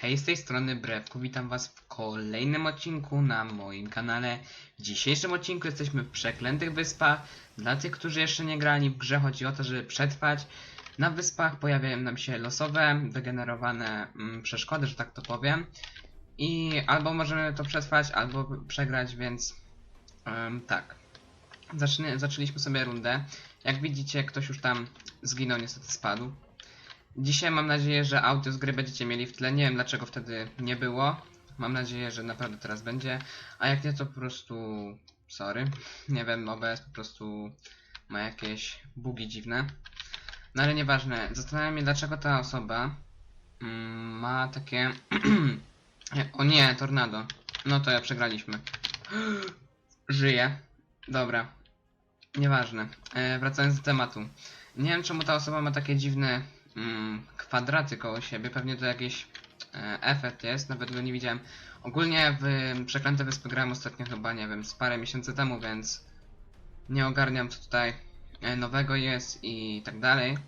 Hej, z tej strony Brewku, witam was w kolejnym odcinku na moim kanale. W dzisiejszym odcinku jesteśmy w Przeklętych Wyspach. Dla tych, którzy jeszcze nie grali w grze, chodzi o to, żeby przetrwać. Na wyspach pojawiają nam się losowe, wygenerowane mm, przeszkody, że tak to powiem. I albo możemy to przetrwać, albo przegrać, więc tak. Zaczęliśmy sobie rundę. Jak widzicie, ktoś już tam zginął, niestety spadł. Dzisiaj mam nadzieję, że audio z gry będziecie mieli w tle. Nie wiem dlaczego wtedy nie było. Mam nadzieję, że naprawdę teraz będzie. A jak nie, to po prostu. Sorry. Nie wiem, OBS po prostu ma jakieś bugi dziwne. No ale nieważne. Zastanawiam się, dlaczego ta osoba mm, ma takie. o nie, tornado. No to ja przegraliśmy. Żyję. Dobra. Nieważne. E, wracając do tematu. Nie wiem czemu ta osoba ma takie dziwne mm, kwadraty koło siebie. Pewnie to jakiś e, efekt jest, nawet go nie widziałem. Ogólnie w Przeklęte Wyspy grałem ostatnio chyba, nie wiem, z parę miesięcy temu, więc nie ogarniam co tutaj e, nowego jest i tak dalej.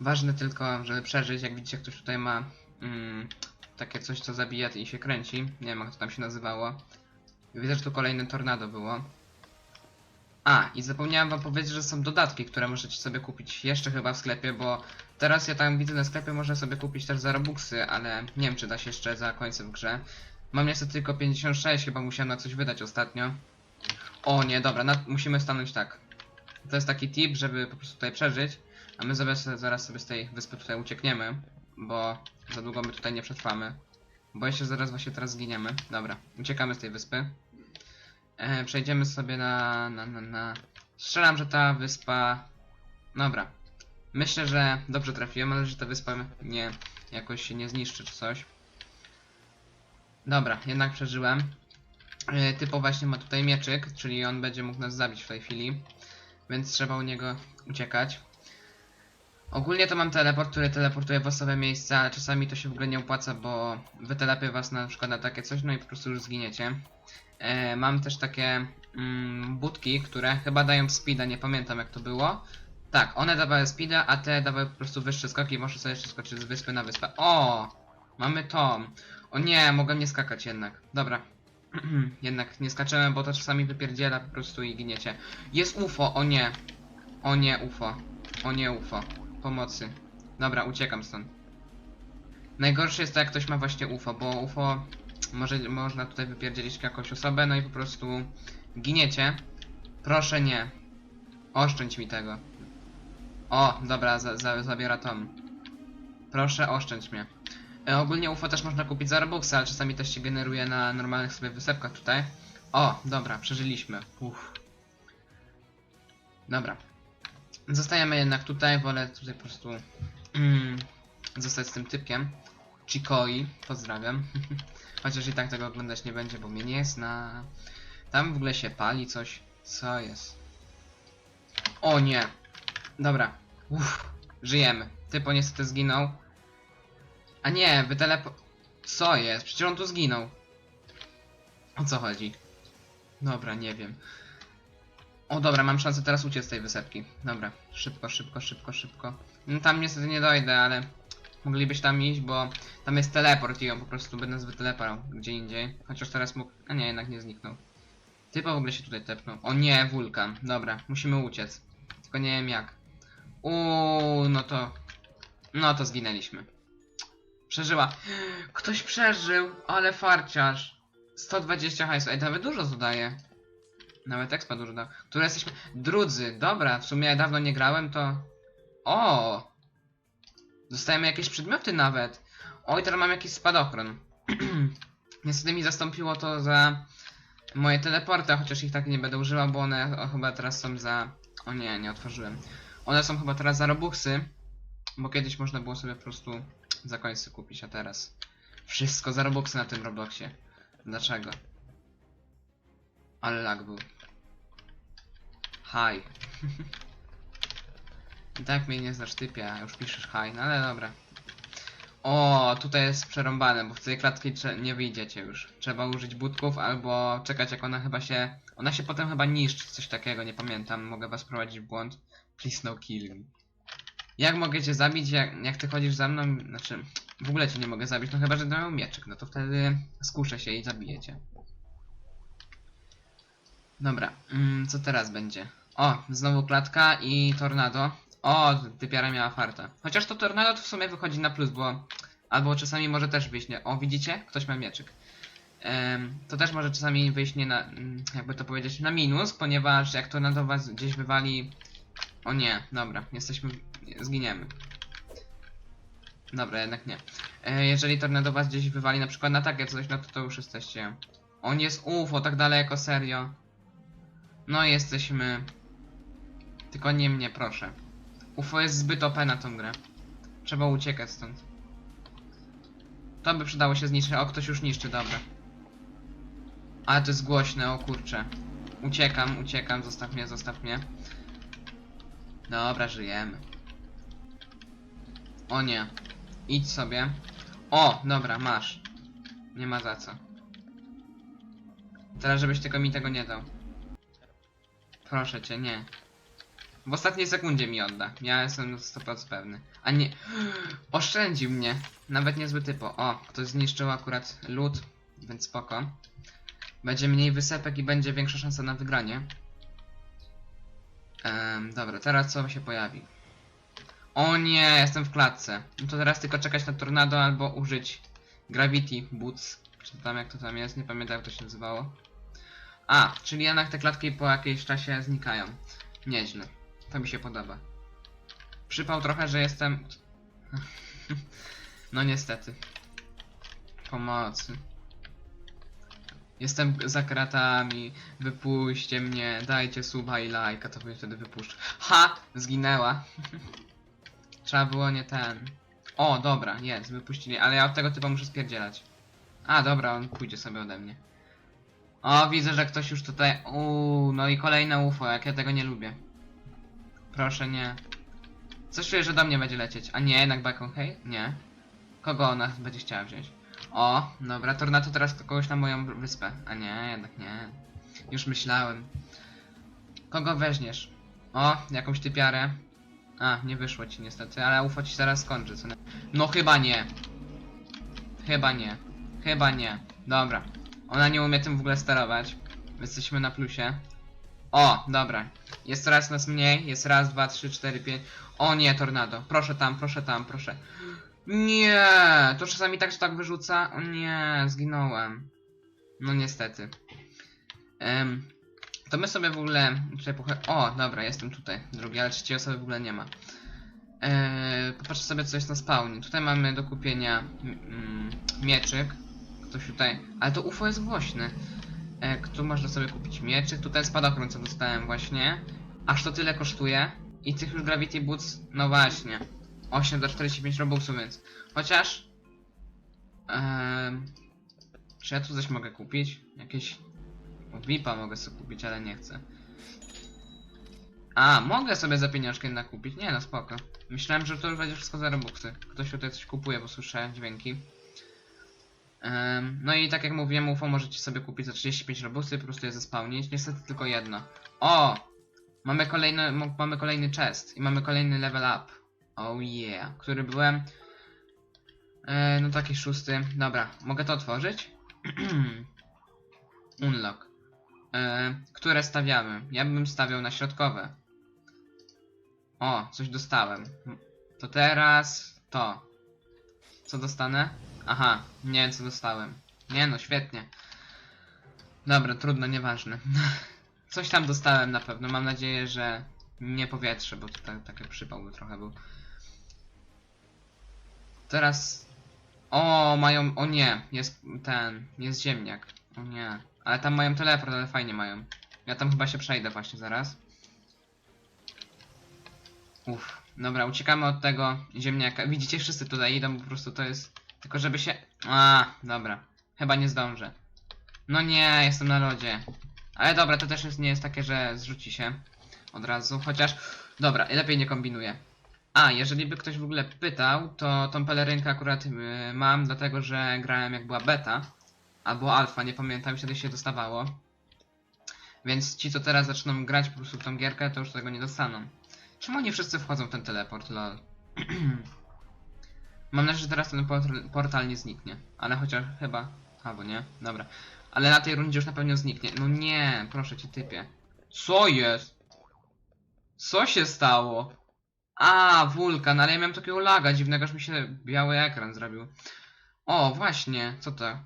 Ważne tylko, żeby przeżyć. Jak widzicie, ktoś tutaj ma mm, takie coś, co zabija i się kręci. Nie wiem, jak to tam się nazywało. Widzę, że tu kolejne tornado było. A, i zapomniałem wam powiedzieć, że są dodatki, które możecie sobie kupić jeszcze chyba w sklepie, bo teraz ja tam widzę na sklepie, można sobie kupić też za Robuxy, ale nie wiem czy da się jeszcze za końcem w grze. Mam niestety tylko 56, chyba musiałem na coś wydać ostatnio. O nie, dobra, na, musimy stanąć tak. To jest taki tip, żeby po prostu tutaj przeżyć, a my zaraz, zaraz sobie z tej wyspy tutaj uciekniemy, bo za długo my tutaj nie przetrwamy. Bo jeszcze zaraz właśnie teraz zginiemy. Dobra, uciekamy z tej wyspy. E, przejdziemy sobie na, na, na, na... Strzelam, że ta wyspa... Dobra. Myślę, że dobrze trafiłem, ale że ta wyspa nie jakoś się nie zniszczy czy coś. Dobra, jednak przeżyłem. E, typo właśnie ma tutaj mieczyk, czyli on będzie mógł nas zabić w tej chwili. Więc trzeba u niego uciekać. Ogólnie to mam teleport, który teleportuje w osobe miejsca, ale czasami to się w ogóle nie opłaca, bo wytelepie was na przykład na takie coś, no i po prostu już zginiecie. E, mam też takie mm, budki, które chyba dają speeda, nie pamiętam jak to było. Tak, one dawały speeda, a te dawały po prostu wyższe skoki, można sobie jeszcze skoczyć z wyspy na wyspę. O! Mamy to. O nie, mogę nie skakać jednak. Dobra. jednak nie skaczemy, bo to czasami wypierdziela po prostu i giniecie. Jest UFO, o nie. O nie, UFO. O nie, UFO. Pomocy. Dobra, uciekam stąd. Najgorsze jest to, jak ktoś ma właśnie UFO, bo UFO może, można tutaj wypierdzielić jakąś osobę, no i po prostu giniecie. Proszę nie. Oszczędź mi tego. O, dobra, za, za, zabiera Tom. Proszę, oszczędź mnie. E, ogólnie UFO też można kupić za Robuxa, ale czasami też się generuje na normalnych sobie wysepkach tutaj. O, dobra, przeżyliśmy. Uff. Dobra. Zostajemy jednak tutaj, wolę tutaj po prostu mm, zostać z tym typkiem. Chikoi, pozdrawiam. Chociaż i tak tego oglądać nie będzie, bo mnie nie jest na... Tam w ogóle się pali coś. Co jest? O nie! Dobra. Uff, żyjemy. Typo niestety zginął. A nie, wy telepo... Co jest? Przecież on tu zginął. O co chodzi? Dobra, nie wiem. O dobra, mam szansę teraz uciec z tej wysepki. Dobra, szybko, szybko, szybko, szybko. No, tam niestety nie dojdę, ale moglibyś tam iść, bo tam jest teleport i on po prostu by nas wyteleporał gdzie indziej. Chociaż teraz mógł... A nie, jednak nie zniknął. Typa w ogóle się tutaj tepnął. O nie, wulkan. Dobra, musimy uciec. Tylko nie wiem jak. Uuu, no to... No to zginęliśmy. Przeżyła. Ktoś przeżył, ale farciarz. 120 hajsu. Ej, nawet dużo zadaje. Nawet expa dużo da. Które jesteśmy... Drudzy, dobra, w sumie dawno nie grałem, to... O! Dostajemy jakieś przedmioty nawet. Oj, teraz mam jakiś spadochron. Niestety mi zastąpiło to za moje teleporty, chociaż ich tak nie będę używał, bo one chyba teraz są za... O nie, nie otworzyłem. One są chyba teraz za robuxy, bo kiedyś można było sobie po prostu za końce kupić, a teraz wszystko za robuxy na tym Robloxie. Dlaczego? Ale lag był. Hi. I tak mnie nie znasz typie, już piszesz hi, no ale dobra. O, tutaj jest przerąbane, bo w tej klatki nie wyjdziecie już. Trzeba użyć budków albo czekać jak ona chyba się... Ona się potem chyba niszczy, coś takiego, nie pamiętam. Mogę was prowadzić w błąd. Please no kill me. Jak mogę cię zabić, jak, jak ty chodzisz za mną? Znaczy, W ogóle cię nie mogę zabić, no chyba, że to miał mieczyk, no to wtedy skuszę się i zabijecie. Dobra, mm, co teraz będzie? O, znowu klatka i tornado. O, typiara miała farta. Chociaż to tornado to w sumie wychodzi na plus, bo... Albo czasami może też wyjść nie... O, widzicie? Ktoś ma mieczyk. To też może czasami wyjść nie na... mm, jakby to powiedzieć, na minus, ponieważ jak tornado was gdzieś wywali... O nie, dobra, jesteśmy... zginiemy. Dobra, jednak nie. E, jeżeli tornado was gdzieś wywali na przykład na takie coś, no to to już jesteście... On jest UFO, tak daleko, serio. No jesteśmy... Tylko nie mnie, proszę. UFO jest zbyt OP na tą grę. Trzeba uciekać stąd. To by przydało się zniszczyć. O, ktoś już niszczy, dobra. Ale to jest głośne, o kurcze. Uciekam, uciekam, zostaw mnie, zostaw mnie. Dobra, żyjemy. O nie. Idź sobie. O, dobra, masz. Nie ma za co. Teraz żebyś tylko mi tego nie dał. Proszę cię, nie. W ostatniej sekundzie mi odda. Ja jestem 100% pewny. A nie. Oszczędził mnie. Nawet niezły typo. O, ktoś zniszczył akurat lód, więc spoko. Będzie mniej wysepek i będzie większa szansa na wygranie. Em, dobra, teraz co się pojawi? O nie, jestem w klatce. No to teraz tylko czekać na tornado albo użyć Gravity Boots. Czy tam jak to tam jest, nie pamiętam jak to się nazywało. A, czyli jednak te klatki po jakimś czasie znikają. Nieźle. To mi się podoba. Przypał trochę, że jestem... no niestety. Pomocy. Jestem za kratami. Wypuśćcie mnie. Dajcie suba i lajka, to mnie wtedy wypuszczę. Ha! Zginęła. Trzeba było nie ten. O, dobra, jest, wypuścili, ale ja od tego typa muszę spierdzielać. A, dobra, on pójdzie sobie ode mnie. O, widzę, że ktoś już tutaj... Uuu, no i kolejne UFO, jak ja tego nie lubię. Proszę, nie. Coś czuję, że do mnie będzie lecieć. A nie, jednak Bacon, hej? Nie. Kogo ona będzie chciała wziąć? O, dobra, Tornado teraz kogoś na moją wyspę. A nie, jednak nie. Już myślałem. Kogo weźmiesz? O, jakąś typiarę. A, nie wyszło ci niestety, ale UFO ci zaraz skończy, co nie? No chyba nie. Chyba nie. Chyba nie. Dobra. Ona nie umie tym w ogóle sterować. Jesteśmy na plusie. O, dobra. Jest coraz nas mniej. Jest raz, dwa, trzy, cztery, pięć. O nie, tornado. Proszę tam, proszę tam, proszę. Nie, to czasami tak, że tak wyrzuca. O nie, zginąłem. No niestety. Em, to my sobie w ogóle. O, dobra, jestem tutaj. Drugi, ale trzeciej osoby w ogóle nie ma. Eee, popatrzę sobie co jest na spawnie. Tutaj mamy do kupienia mm, mieczyk. Ktoś tutaj. Ale to UFO jest głośne. E, tu można sobie kupić mieczyk. Tutaj spadochron co dostałem właśnie. Aż to tyle kosztuje. I tych już Gravity Boots, no właśnie. 8 do 45 robuxów, więc. Chociaż. em, czy ja tu coś mogę kupić? Jakieś. VIPa mogę sobie kupić, ale nie chcę. A, mogę sobie za pieniążki jednak kupić. Nie no, spoko. Myślałem, że to już będzie wszystko za robuxy. Ktoś tutaj coś kupuje, bo słyszę dźwięki. No i tak jak mówiłem, UFO możecie sobie kupić za 35 robuxy, po prostu je zespałnić. Niestety tylko jedno. O! Mamy kolejny, mamy kolejny chest i mamy kolejny level up. Oh yeah, który byłem. E, no taki szósty. Dobra, mogę to otworzyć? Unlock. E, które stawiamy? Ja bym stawiał na środkowe. O, coś dostałem. To teraz to. Co dostanę? Aha, nie wiem co dostałem. Nie no, świetnie. Dobra, trudno, nieważne. Coś tam dostałem na pewno. Mam nadzieję, że nie powietrze, bo to tak, taki przypał by trochę był. Teraz. O, mają. O nie, jest ten. Jest ziemniak. O nie. Ale tam mają teleport, ale fajnie mają. Ja tam chyba się przejdę właśnie zaraz. Uff. Dobra, uciekamy od tego ziemniaka. Widzicie, wszyscy tutaj idą, po prostu to jest. Tylko żeby się. A, dobra. Chyba nie zdążę. No nie, jestem na lodzie. Ale dobra, to też jest, nie jest takie, że zrzuci się od razu, chociaż. Dobra, lepiej nie kombinuję. A, jeżeli by ktoś w ogóle pytał, to tą pelerynkę akurat y, mam, dlatego że grałem jak była beta. Albo alfa, nie pamiętam, wtedy się dostawało. Więc ci, co teraz zaczną grać po prostu w tą gierkę, to już tego nie dostaną. Czemu oni wszyscy wchodzą w ten teleport, lol? Mam nadzieję, że teraz ten portal, nie zniknie. Ale chociaż chyba... Albo nie? Dobra. Ale na tej rundzie już na pewno zniknie. No nie, proszę cię typie. Co jest? Co się stało? A, wulkan, ale ja miałem takiego laga dziwnego, że mi się biały ekran zrobił. O, właśnie, co to?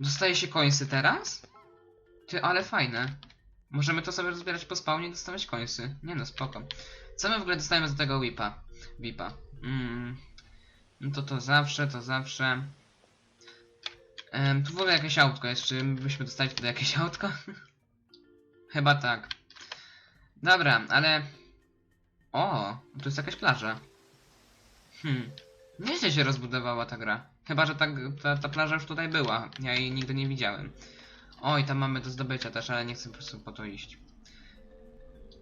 Dostaje się końsy teraz? Ty, ale fajne. Możemy to sobie rozbierać po spawnie i dostawać końsy. Nie no, spoko. Co my w ogóle dostajemy z tego whipa? Whipa. Mm. No to to zawsze, to zawsze. Tu w ogóle jakieś autko jest, czy byśmy dostali wtedy jakieś autko? Chyba tak. Dobra, ale... O, tu jest jakaś plaża. Hmm. Nieźle się rozbudowała ta gra. Chyba, że ta, ta, ta plaża już tutaj była. Ja jej nigdy nie widziałem. Oj, tam mamy do zdobycia też, ale nie chcę po prostu po to iść.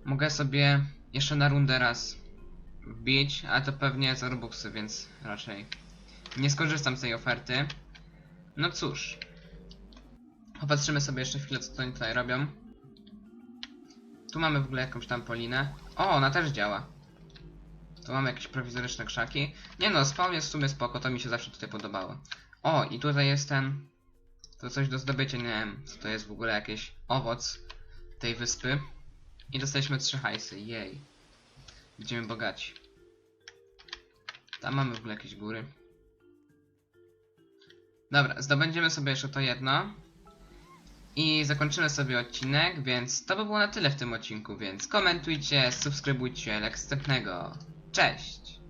Mogę sobie jeszcze na rundę raz wbić, ale to pewnie za Robuxy, więc raczej nie skorzystam z tej oferty. No cóż. Popatrzymy sobie jeszcze chwilę, co oni tutaj robią. Tu mamy w ogóle jakąś tam polinę. O, ona też działa. Tu mamy jakieś prowizoryczne krzaki. Nie no, spawn jest w sumie spoko, to mi się zawsze tutaj podobało. O, i tutaj jest ten... To coś do zdobycia, nie wiem, co to jest w ogóle jakiś owoc tej wyspy. I dostaliśmy trzy hajsy, jej. Będziemy bogaci. Tam mamy w ogóle jakieś góry. Dobra, zdobędziemy sobie jeszcze to jedno. I zakończymy sobie odcinek, więc to by było na tyle w tym odcinku, więc komentujcie, subskrybujcie, jak następnego. Cześć!